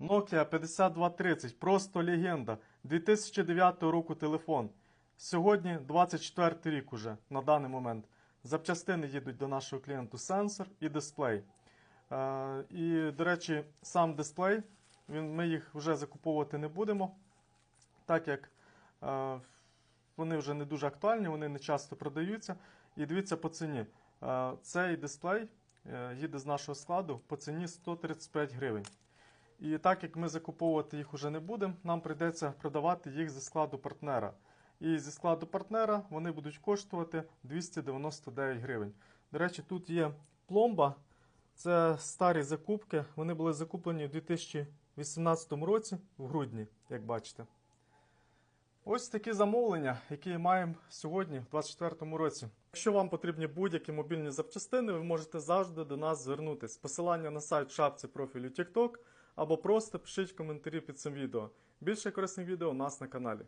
Nokia 5230, просто легенда. 2009 року телефон. Сьогодні 24 рік уже на даний момент. Запчастини їдуть до нашого клієнту сенсор і дисплей. Е, і, до речі, сам дисплей, він, ми їх вже закуповувати не будемо, так як е, вони вже не дуже актуальні, вони не часто продаються. І дивіться по ціні. Е, цей дисплей е, їде з нашого складу по ціні 135 гривень. І так як ми закуповувати їх уже не будемо, нам прийдеться продавати їх зі складу партнера. І зі складу партнера вони будуть коштувати 299 гривень. До речі, тут є пломба. Це старі закупки. Вони були закуплені у 2018 році, в грудні, як бачите. Ось такі замовлення, які маємо сьогодні, в 2024 році. Якщо вам потрібні будь-які мобільні запчастини, ви можете завжди до нас звернутись. Посилання на сайт шапці профілю TikTok або просто пишіть коментарі під цим відео. Більше корисних відео у нас на каналі.